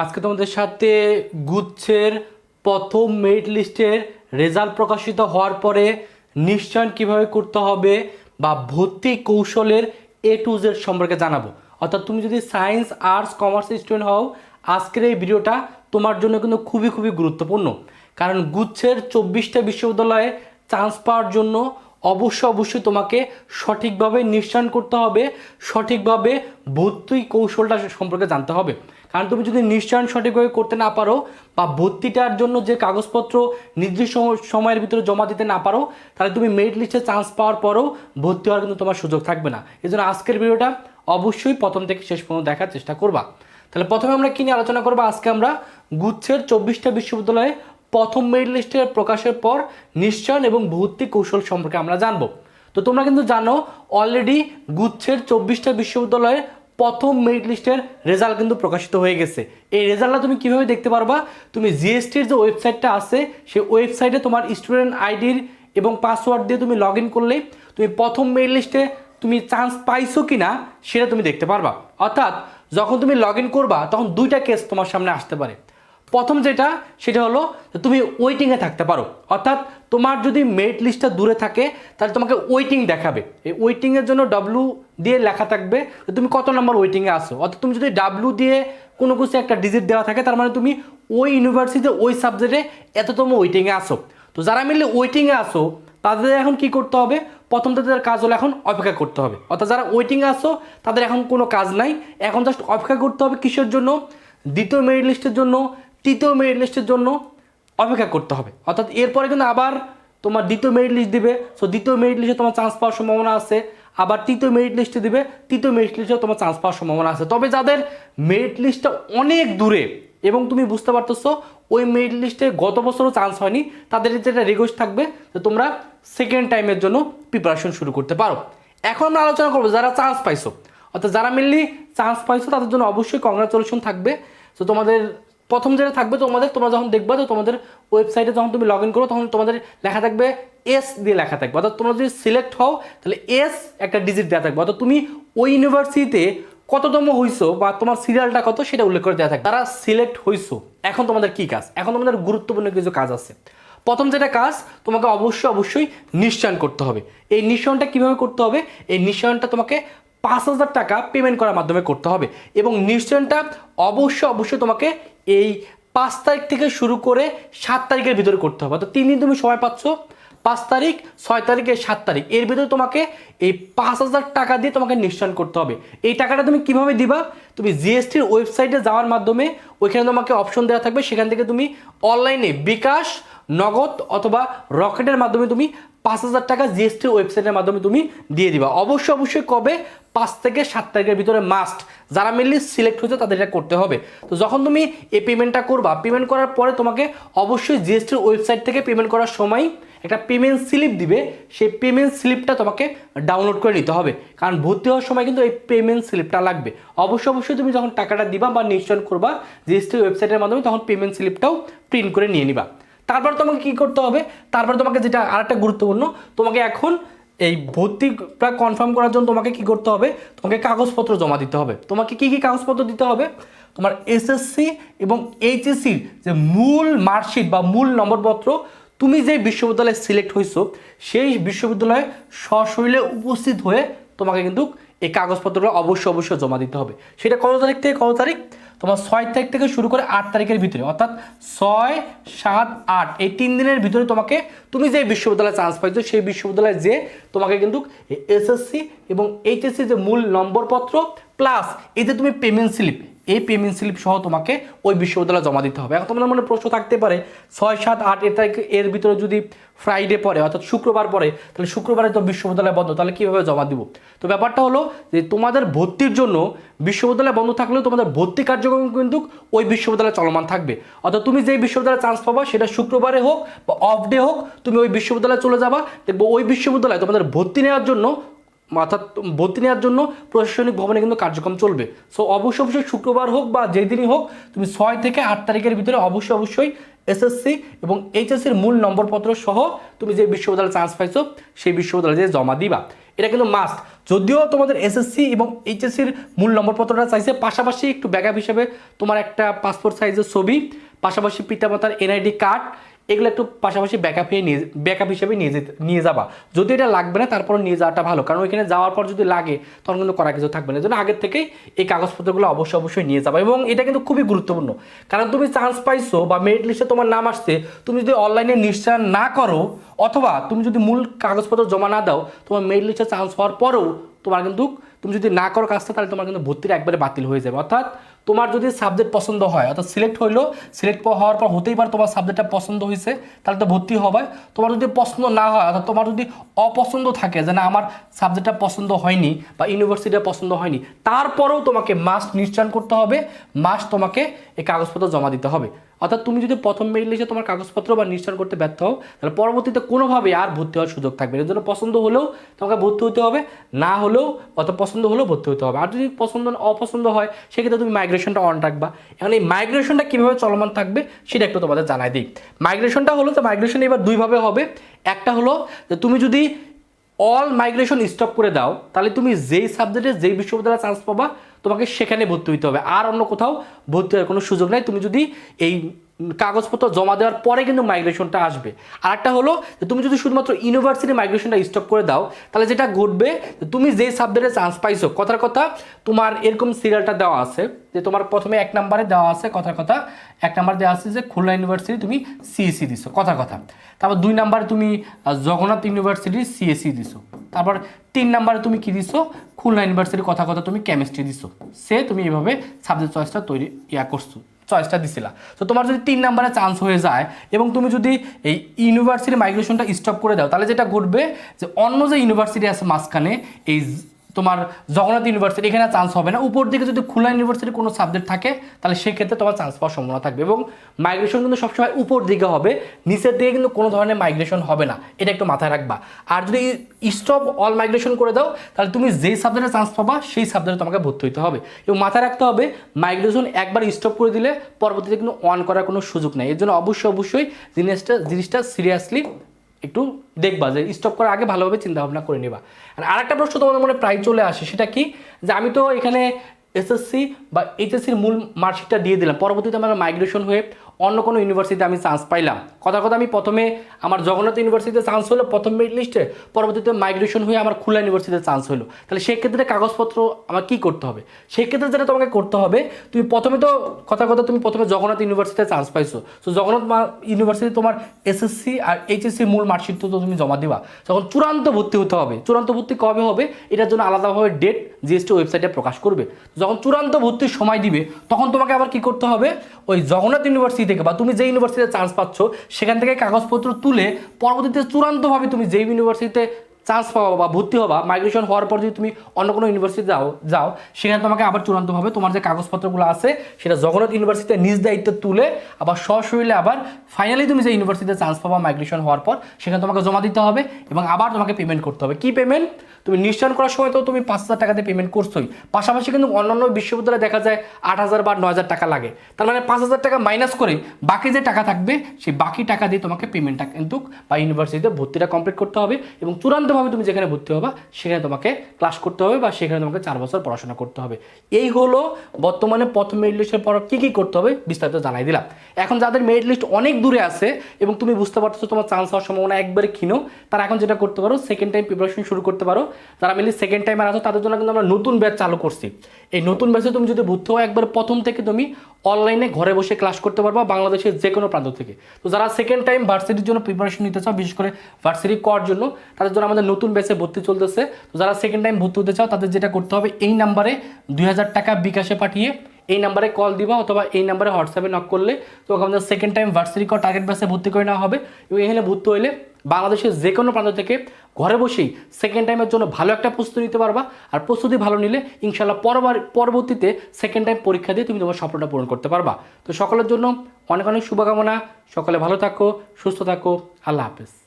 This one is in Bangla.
আজকে তোমাদের সাথে গুচ্ছের প্রথম মেরিট লিস্টের রেজাল্ট প্রকাশিত হওয়ার পরে নিশ্চয়ন কীভাবে করতে হবে বা ভর্তি কৌশলের এ টু জেড সম্পর্কে জানাব। অর্থাৎ তুমি যদি সায়েন্স আর্টস কমার্স স্টুডেন্ট হও, আজকের এই ভিডিওটা তোমার জন্য কিন্তু খুবই খুবই গুরুত্বপূর্ণ। কারণ গুচ্ছের চব্বিশটা বিশ্ববিদ্যালয়ে চান্স পাওয়ার জন্য অবশ্যই অবশ্যই তোমাকে সঠিকভাবে নিশ্চয়ন করতে হবে, সঠিকভাবে ভর্তি কৌশলটা সম্পর্কে জানতে হবে। কারণ তুমি যদি নিশ্চয়ন সঠিকভাবে করতে না পারো বা ভর্তিটার জন্য যে কাগজপত্র নির্দিষ্ট সময়ের ভিতরে জমা দিতে না পারো, তাহলে তুমি মেরিট লিস্টে চান্স পাওয়ার পরেও ভর্তি হওয়ার কিন্তু তোমার সুযোগ থাকবে না। এই জন্য আজকের ভিডিওটা অবশ্যই প্রথম থেকে শেষ পর্যন্ত দেখার চেষ্টা করবা। তাহলে প্রথমে আমরা কি নিয়ে আলোচনা করব? আজকে আমরা গুচ্ছের চব্বিশটা বিশ্ববিদ্যালয়ে প্রথম মেরিট লিস্টের প্রকাশের পর নিশ্চয়ন এবং ভর্তি কৌশল সম্পর্কে আমরা জানব। তো তোমরা কিন্তু জানো অলরেডি গুচ্ছের চব্বিশটা বিশ্ববিদ্যালয়ে প্রথম মেরিট লিস্টের রেজাল্ট কিন্তু প্রকাশিত হয়ে গেছে। এই রেজাল্টটা তুমি কীভাবে দেখতে পারবা? তুমি জিএসটির যে ওয়েবসাইটটা আছে, সেই ওয়েবসাইটে তোমার স্টুডেন্ট আইডির এবং পাসওয়ার্ড দিয়ে তুমি লগ ইন করলেই তুমি প্রথম মেরিট লিস্টে তুমি চান্স পাইছো কি না সেটা তুমি দেখতে পারবা। অর্থাৎ যখন তুমি লগ ইন করবা, তখন দুইটা কেস তোমার সামনে আসতে পারে। প্রথম যেটা, সেটা হলো তুমি ওয়েটিংয়ে থাকতে পারো। অর্থাৎ তোমার যদি মেরিট লিস্টটা দূরে থাকে, তাহলে তোমাকে ওয়েটিং দেখাবে। এই ওয়েটিংয়ের জন্য ডাব্লু দিয়ে লেখা থাকবে তুমি কত নম্বর ওয়েটিংয়ে আসো অর্থাৎ তুমি যদি ডাব্লু দিয়ে কোনো কিছু একটা ডিজিট দেওয়া থাকে, তার মানে তুমি ওই ইউনিভার্সিটিতে ওই সাবজেক্টে এততম ওয়েটিংয়ে আসো তো যারা মিলে ওয়েটিংয়ে আসো তাদের এখন কি করতে হবে? প্রথম তাদের কাজ হলো এখন অপেক্ষা করতে হবে। অর্থাৎ যারা ওয়েটিংয়ে আসো তাদের এখন কোনো কাজ নাই। এখন জাস্ট অপেক্ষা করতে হবে কিসের জন্য? দ্বিতীয় মেরিট লিস্টের জন্য, তৃতীয় মেরিট লিস্টের জন্য অপেক্ষা করতে হবে। অর্থাৎ এরপরে কিন্তু আবার তোমার দ্বিতীয় মেরিট লিস্ট দিবে। সো দ্বিতীয় মেরিট লিস্টে তোমার চান্স পাওয়ার সম্ভাবনা আছে। আবার তৃতীয় মেরিট লিস্টে দিবে। তৃতীয় মেরিট লিস্টে তোমার চান্স পাওয়ার সম্ভাবনা আছে। তবে যাদের মেরিট লিস্টটা অনেক দূরে, এবং তুমি বুঝতে পারতেছো, ওই মেরিট লিস্টে গত বছরও চান্স হয়নি, তাদের যেটা রিকোয়েস্ট থাকবে যে তোমরা সেকেন্ড টাইমের জন্য প্রিপারেশন শুরু করতে পারো। এখন আমরা আলোচনা করব যারা চান্স পাইছো। অর্থাৎ যারা মেনলি চান্স পাইছো, তাদের জন্য অবশ্যই কংগ্রাচুলেশন থাকবে। তো তোমাদের প্রথম যেটা থাকবে তোমাদের, তোমরা যখন দেখবে তো তোমাদের ওয়েবসাইটে যখন তুমি লগ ইন করো, তখন তোমাদের লেখা থাকবে এস দিয়ে লেখা থাকবে। অর্থাৎ তোমরা যদি সিলেক্ট হও, তাহলে এস একটা ডিজিট দেওয়া থাকবে। অর্থাৎ তুমি ওই ইউনিভার্সিটিতে কততম হইছো বা তোমার সিরিয়ালটা কত সেটা উল্লেখ করে দেওয়া থাকবে। তারা সিলেক্ট হইছো। এখন তোমাদের কি কাজ? এখন তোমাদের গুরুত্বপূর্ণ কিছু কাজ আছে। প্রথম যেটা কাজ, তোমাকে অবশ্যই অবশ্যই নিশ্চয়ন করতে হবে। এই নিশ্চয়নটা কীভাবে করতে হবে? এই নিশ্চয়নটা তোমাকে পাঁচ হাজার টাকা পেমেন্ট করার মাধ্যমে করতে হবে। এবং নিশ্চয়নটা অবশ্যই অবশ্যই তোমাকে এই পাঁচ তারিখ থেকে শুরু করে সাত তারিখের ভিতরে করতে হবে। অর্থাৎ তিন দিন তুমি সময় পাচ্ছ, পাঁচ তারিখ, ছয় তারিখ সাত তারিখ। এর ভিতরে তোমাকে এই পাঁচ হাজার টাকা দিয়ে তোমাকে নিশ্চয়ন করতে হবে। এই টাকাটা তুমি কীভাবে দিবা? তুমি জিএসটির ওয়েবসাইটে যাওয়ার মাধ্যমে ওইখানে তোমাকে অপশন দেওয়া থাকবে। সেখান থেকে তুমি অনলাইনে বিকাশ, নগদ অথবা রকেটের মাধ্যমে তুমি পাঁচ হাজার টাকা জিএসটির ওয়েবসাইটের মাধ্যমে তুমি দিয়ে দিবা। অবশ্যই অবশ্যই কবে? পাঁচ থেকে সাত তারিখের ভিতরে মাস্ট যারা মেনলি সিলেক্ট হয়েছে তাদের এটা করতে হবে। তো যখন তুমি এই পেমেন্টটা করবা পেমেন্ট করার পরে তোমাকে অবশ্যই জিএসটির ওয়েবসাইট থেকে পেমেন্ট করার সময় একটা পেমেন্ট স্লিপ দিবে। সেই পেমেন্ট স্লিপটা তোমাকে ডাউনলোড করে নিতে হবে। কারণ ভর্তি হওয়ার সময় কিন্তু এই পেমেন্ট স্লিপটা লাগবে। অবশ্যই অবশ্যই তুমি যখন টাকাটা দিবা বা নিশ্চয়ন করবা জিএসটি ওয়েবসাইটের মাধ্যমে, তখন পেমেন্ট স্লিপটাও প্রিন্ট করে নিয়ে নিবা। তারপর তোমাকে কি করতে হবে? তারপর তোমাকে যেটা আরেকটা গুরুত্বপূর্ণ, তোমাকে এখন এই ভর্তিটা কনফার্ম করার জন্য তোমাকে কি করতে হবে? তোমাকে কাগজপত্র জমা দিতে হবে। তোমাকে কি কি কাগজপত্র দিতে হবে? তোমার এসএসসি এবং এইচএসসির যে মূল মার্কশিট বা মূল নম্বরপত্র, তুমি যে বিশ্ববিদ্যালয়ে সিলেক্ট হয়েছো সেই বিশ্ববিদ্যালয়ে সশরীরে উপস্থিত হয়ে তোমাকে কিন্তু এই কাগজপত্রগুলো অবশ্যই অবশ্যই জমা দিতে হবে। সেটা কত তারিখ থেকে কত তারিখ? তোমার ছয় তারিখ থেকে শুরু করে আট তারিখের ভিতরে, অর্থাৎ ছয়, সাত, আট, এই তিন দিনের ভিতরে তোমাকে তুমি যে বিশ্ববিদ্যালয়ে চান্স পাইছো, সেই বিশ্ববিদ্যালয়ে যে তোমাকে কিন্তু এসএসসি এবং এইচএসসি যে মূল নম্বরপত্র প্লাস এই যে তুমি পেমেন্ট স্লিপ এই পেমেন্ট স্লিপ সহ তোমাকে ওই বিশ্ববিদ্যালয়ে জমা দিতে হবে। এখন তোমাদের মনে প্রশ্ন থাকতে পারে, ছয়, সাত, আট, এর তারিখ এর ভিতরে যদি ফ্রাইডে পড়ে, অর্থাৎ শুক্রবার পরে তাহলে শুক্রবারে তো বিশ্ববিদ্যালয় বন্ধ, তাহলে কীভাবে জমা দিব? তো ব্যাপারটা হলো যে তোমাদের ভর্তির জন্য বিশ্ববিদ্যালয় বন্ধ থাকলেও তোমাদের ভর্তি কার্যক্রম কিন্তু ওই বিশ্ববিদ্যালয়ে চলমান থাকবে। অর্থাৎ তুমি যেই বিশ্ববিদ্যালয়ে চান্স পাবা, সেটা শুক্রবারে হোক বা অফ ডে হোক, তুমি ওই বিশ্ববিদ্যালয়ে চলে যাবা, দেখব ওই বিশ্ববিদ্যালয়ে তোমাদের ভর্তি নেওয়ার জন্য অর্থাৎ ভর্তি নেওয়ার জন্য প্রশাসনিক ভবনে কিন্তু কার্যক্রম চলবে। সো অবশ্যই অবশ্যই শুক্রবার হোক বা যেই দিনই হোক, তুমি ছয় থেকে আট তারিখের ভিতরে অবশ্যই অবশ্যই এসএসসি এবং এইচএসসির মূল নম্বরপত্র সহ তুমি যে বিশ্ববিদ্যালয়ে চান্স পাইছো, সেই বিশ্ববিদ্যালয়ে যে জমা দিবা। এটা কিন্তু মাস্ট যদিও তোমাদের এসএসসি এবং এইচএসসির মূল নম্বরপত্রটা চাইছে, পাশাপাশি একটু ব্যাকআপ হিসেবে তোমার একটা পাসপোর্ট সাইজের ছবি, পাশাপাশি পিতামাতার এনআইডি কার্ড এগুলো একটু পাশাপাশি ব্যাকআপ হয়ে নিয়ে ব্যাকআপ হিসেবে নিয়ে যেতে নিয়ে যাবা। যদি এটা লাগবে না তারপর নিয়ে যাওয়াটা ভালো। কারণ ওইখানে যাওয়ার পর যদি লাগে, তখন কিন্তু করা কিছু থাকবে না। জন্য আগের থেকেই এই কাগজপত্রগুলো অবশ্যই অবশ্যই নিয়ে যাবা। এবং এটা কিন্তু খুবই গুরুত্বপূর্ণ। কারণ তুমি চান্স পাইছো বা মেরিট লিস্টে তোমার নাম আসছে, তুমি যদি অনলাইনে নিশ্চয় না করো, অথবা তুমি যদি মূল কাগজপত্র জমা না দাও, তোমার মেরিট লিস্টে চান্স হওয়ার পরেও তোমার কিন্তু তুমি যদি না করো কাজটা, তাহলে তোমার কিন্তু ভর্তিটা একবারে বাতিল হয়ে যাবে। অর্থাৎ তোমার যদি সাবজেক্ট পছন্দ হয়, অর্থাৎ সিলেক্ট হইল সিলেক্ট হওয়ার পর হতেই পারে তোমার সাবজেক্টটা পছন্দ হয়েছে তাহলে তো ভর্তি হবে। তোমার যদি পছন্দ না হয়, অর্থাৎ তোমার যদি অপছন্দ থাকে, যে না, আমার সাবজেক্টটা পছন্দ হয়নি বা ইউনিভার্সিটিটা পছন্দ হয়নি, তারপরেও তোমাকে মাস্ট নিশ্চয়ন করতে হবে মাস্ট তোমাকে এই কাগজপত্র জমা দিতে হবে। অর্থাৎ তুমি যদি প্রথম মেরিট লিস্টে তোমার কাগজপত্র বা নিশ্চয়ন করতে ব্যর্থ হও, তাহলে পরবর্তীতে কোনোভাবে আর ভর্তি হওয়ার সুযোগ থাকবে। এর জন্য পছন্দ হলেও তোমাকে ভর্তি হতে হবে, না হলেও অত পছন্দ হলেও ভর্তি হতে হবে। আর যদি পছন্দ অপছন্দ হয়, সেক্ষেত্রে তুমি মাইগ্রেশনটা অন রাখবা। এখন এই মাইগ্রেশনটা কীভাবে চলমান থাকবে, সেটা একটু তোমাদের জানাই দিই। মাইগ্রেশনটা হলো তো মাইগ্রেশন এবার দুইভাবে হবে। একটা হলো যে তুমি যদি অল মাইগ্রেশন স্টপ করে দাও, তাহলে তুমি যেই সাবজেক্টে যেই বিশ্ববিদ্যালয়ে চান্স পাবা তোমাকে সেখানে ভর্তি হইতে হবে। আর অন্য কোথাও ভর্তি হওয়ার কোনো সুযোগ নাই। তুমি যদি এই কাগজপত্র জমা দেওয়ার পরে কিন্তু মাইগ্রেশনটা আসবে। আর একটা হলো যে তুমি যদি শুধুমাত্র ইউনিভার্সিটি মাইগ্রেশনটা স্টপ করে দাও, তাহলে যেটা ঘটবে তুমি যেই সাবজেক্টে চান্স পাইছো, কথার কথা তোমার এরকম সিরিয়ালটা দেওয়া আছে, যে তোমার প্রথমে এক নম্বরে দেওয়া আছে, কথার কথা এক নাম্বার দেওয়া আছে যে খুলনা ইউনিভার্সিটি তুমি সিএসসি দিছো, কথার কথা। তারপর দুই নাম্বারে তুমি জগন্নাথ ইউনিভার্সিটি সিএসসি দিছো। তারপর তিন নাম্বারে তুমি কি দিছো? খুলনা ইউনিভার্সিটির কথা কথা তুমি কেমিস্ট্রি দিছো। সে তুমি এভাবে সাবজেক্ট চয়েসটা তৈরি, ইয়া করছ। চয়েসটা দিছিলা। তো তোমার যদি তিন নাম্বারে চান্স হয়ে যায় এবং তুমি যদি এই ইউনিভার্সিটির মাইগ্রেশনটা স্টপ করে দাও, তাহলে যেটা ঘটবে যে অন্য যে ইউনিভার্সিটি আছে মাঝখানে, এই তোমার জগন্নাথ ইউনিভার্সিটি, এখানে চান্স হবে না। উপর দিকে যদি খুলনা ইউনিভার্সিটি কোনো সাবজেক্ট থাকে, তাহলে সেক্ষেত্রে তোমার চান্স পাওয়ার সম্ভাবনা থাকবে এবং মাইগ্রেশন কিন্তু সবসময় উপর দিকে হবে, নিচের দিকে কিন্তু কোনো ধরনের মাইগ্রেশন হবে না। এটা একটু মাথায় রাখবা। আর যদি স্টপ অল মাইগ্রেশন করে দাও, তাহলে তুমি যেই সাবজেক্টে চান্স পাবা, সেই সাবজেক্টে তোমাকে ভর্তি হতে হবে। এবং মাথায় রাখতে হবে মাইগ্রেশন একবার স্টপ করে দিলে পরবর্তীতে কিন্তু অন করার কোনো সুযোগ নেই। এর জন্য অবশ্যই অবশ্যই জিনিসটা জিনিসটা সিরিয়াসলি একটু দেখবা যে স্টপ করার আগে ভালোভাবে চিন্তা ভাবনা করে নেবা। আর আরেকটা প্রশ্ন তোমাদের মনে প্রায় চলে আসে, সেটা কি? যে আমি তো এখানে এসএসসি বা এইচএসসির মূল মার্কশিটটা দিয়ে দিলাম। পরবর্তীতে আমার মাইগ্রেশন হয়ে অন্য কোনো ইউনিভার্সিটিতে আমি চান্স পাইলাম। কথা কথা আমি প্রথমে আমার জগন্নাথ ইউনিভার্সিটিতে চান্স হলো, প্রথম লিস্টে পরবর্তীতে মাইগ্রেশন হয়ে আমার খুলনা ইউনিভার্সিটিতে চান্স হলো। তাহলে সেক্ষেত্রে কাগজপত্র আমার কি করতে হবে? সেক্ষেত্রে যেটা তোমাকে করতে হবে, তুমি প্রথমে তো কথা কথা তুমি প্রথমে জগন্নাথ ইউনিভার্সিটিতে চান্স পাইছো। তো জগন্নাথ ইউনিভার্সিটি তোমার এসএসসি আর এইচএসসি মূল মার্কশিট তো তুমি জমা দিবা। তখন চূড়ান্ত ভর্তি হতে হবে, চূড়ান্ত ভর্তি কবে হবে? এটার জন্য আলাদাভাবে ডেট জিএসটি ওয়েবসাইটে প্রকাশ করবে। যখন চূড়ান্ত ভর্তির সময় দিবে, তখন তোমাকে আবার কি করতে হবে? ওই জগন্নাথ ইউনিভার্সিটি থেকে বা তুমি যে ইউনিভার্সিটিতে চান্স পাচ্ছ, সেখান থেকে কাগজপত্র তুলে পরবর্তীতে চূড়ান্তভাবে তুমি যে ইউনিভার্সিটিতে চান্স পাওয়া বা ভর্তি হবা মাইগ্রেশন হওয়ার পর যদি তুমি অন্য কোনো ইউনিভার্সিটি যাও যাও, সেখানে তোমাকে আবার চূড়ান্তভাবে তোমার যে কাগজপত্রগুলো আছে, সেটা জগন্নাথ ইউনিভার্সিটিতে নিজ দায়িত্বে তুলে আবার সশরীরে আবার ফাইনালি তুমি যে ইউনিভার্সিটিতে চান্স পাবা মাইগ্রেশন হওয়ার পর, সেখানে তোমাকে জমা দিতে হবে এবং আবার তোমাকে পেমেন্ট করতে হবে। কি পেমেন্ট তুমি নিশ্চয়ন করার সময় তো তুমি পাঁচ হাজার টাকাতে পেমেন্ট করছোই। পাশাপাশি কিন্তু অন্যান্য বিশ্ববিদ্যালয়ে দেখা যায় আট হাজার বা নয় হাজার টাকা লাগে। তার মানে পাঁচ হাজার টাকা মাইনাস করে বাকি যে টাকা থাকবে, সেই বাকি টাকা দিয়ে তোমাকে পেমেন্টটা কিন্তু বা ইউনিভার্সিটিতে ভর্তিটা কমপ্লিট করতে হবে এবং চূড়ান্তভাবে তুমি যেখানে ভর্তি হবা, সেখানে তোমাকে ক্লাস করতে হবে বা সেখানে তোমাকে চার বছর পড়াশোনা করতে হবে। এই হলো বর্তমানে প্রথম মেরিট লিস্টের পর কী কী করতে হবে বিস্তারিত জানাই দিলাম। এখন যাদের মেরিট লিস্ট অনেক দূরে আছে এবং তুমি বুঝতে পারছ তোমার চান্স হওয়ার সম্ভাবনা একবারে ক্ষীণ, তারা এখন যেটা করতে পারো সেকেন্ড টাইম প্রিপারেশন শুরু করতে পারো। যারা মেনলি সেকেন্ড টাইম আছো, তাদের জন্য কিন্তু আমরা নতুন ব্যাচ চালু করছি। এই নতুন ব্যাচে তুমি যদি ভর্তি হও, একবার প্রথম থেকে তুমি অনলাইনে ঘরে বসে ক্লাস করতে পারবা বাংলাদেশের যে কোনো প্রান্ত থেকে। তো যারা সেকেন্ড টাইম ভার্সিটির জন্য প্রিপারেশন নিতে চাও, বিশেষ করে ভার্সিটি করার জন্য, তাদের জন্য আমাদের নতুন ব্যাচে ভর্তি চলতেছে। তো যারা সেকেন্ড টাইম ভর্তি হতে চাও, তাদের যেটা করতে হবে, এই নাম্বারে দুই হাজার টাকা বিকাশে পাঠিয়ে এই নাম্বারে কল দিবা অথবা এই নাম্বারে হোয়াটসঅ্যাপে নক করলে। তো আমাদের সেকেন্ড টাইম ভার্সিটি কর টার্গেট ব্যাচে ভর্তি করে নেওয়া হবে। এবং এখানে ভর্তি হলে বাংলাদেশের যে কোনো প্রান্ত থেকে ঘরে বসেই সেকেন্ড টাইমের জন্য ভালো একটা প্রস্তুতি নিতে পারবা। আর প্রস্তুতি ভালো নিলে ইনশাল্লাহ পরবার পরবর্তীতে সেকেন্ড টাইম পরীক্ষা দিয়ে তুমি তোমার স্বপ্নটা পূরণ করতে পারবা। তো সকলের জন্য অনেক অনেক শুভকামনা। সকলে ভালো থাকো, সুস্থ থাকো। আল্লাহ হাফেজ।